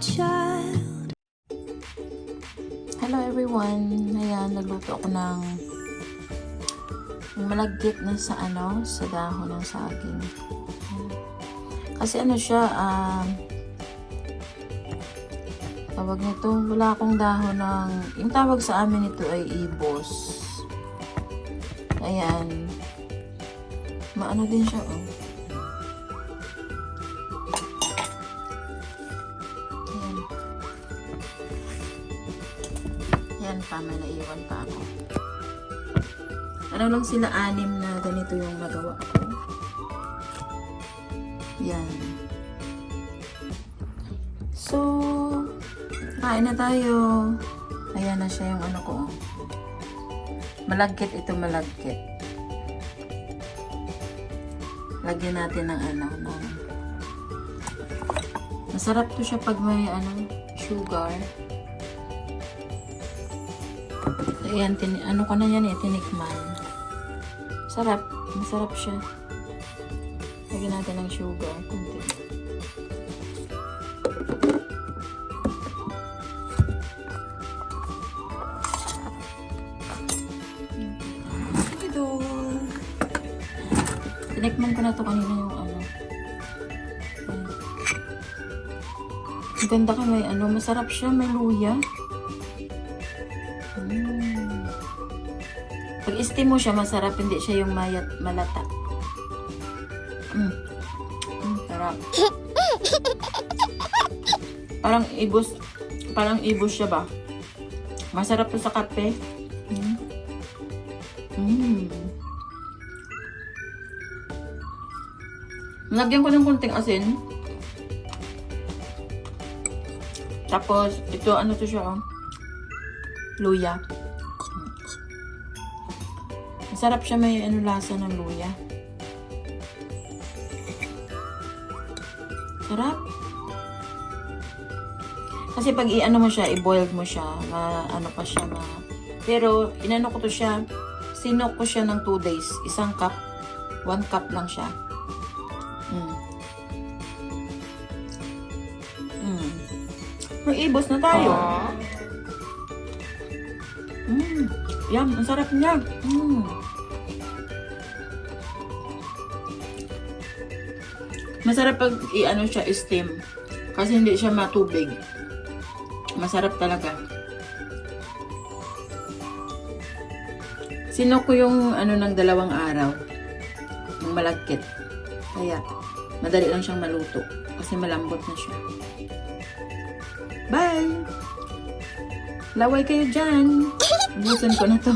child. Hello everyone. Ayan, nagluto ako ng malagkit na sa ano, sa dahon ng saging. Kasi ano siya, um, uh, tawag nito, wala akong dahon ng, yung tawag sa amin nito ay ibos. Ayan. Maano din siya, oh. Ayan pa, may naiwan pa ako. Ano lang sila anim na ganito yung nagawa ko. Yan. So, kain na tayo. Ayan na siya yung ano ko. Malagkit ito, malagkit. Lagyan natin ng ano, ng... Masarap to siya pag may ano, sugar. Ayan, tin ano ko na yan eh, tinikman. Sarap. Masarap siya. Lagyan natin ng sugar. Kunti. Ito. Tinikman ko na to kanina yung ano. Ang ganda ka may ano. Masarap siya. May luya. Pag steam mo siya, masarap. Hindi siya yung mayat, malata. Mm. Mm, sarap. Parang ibos. Parang ibos siya ba? Masarap to sa kape. Mm. Mm. Lagyan ko ng kunting asin. Tapos, ito, ano to siya, oh. Luya. Masarap siya may ano lasa ng luya. Sarap. Kasi pag i-ano mo siya, i-boiled mo siya, ma, ano pa siya, ma... Pero, inano ko to siya, sinok ko siya ng 2 days. Isang cup, 1 cup lang siya. Mm. Mm. May ibos na tayo. Mm. Yum, ang sarap niya. Mm. Masarap pag i-ano siya, steam. Kasi hindi siya matubig. Masarap talaga. Sino ko yung ano ng dalawang araw. Yung malagkit. Kaya, madali lang siyang maluto. Kasi malambot na siya. Bye! Laway kayo dyan. Ubusan ko na to.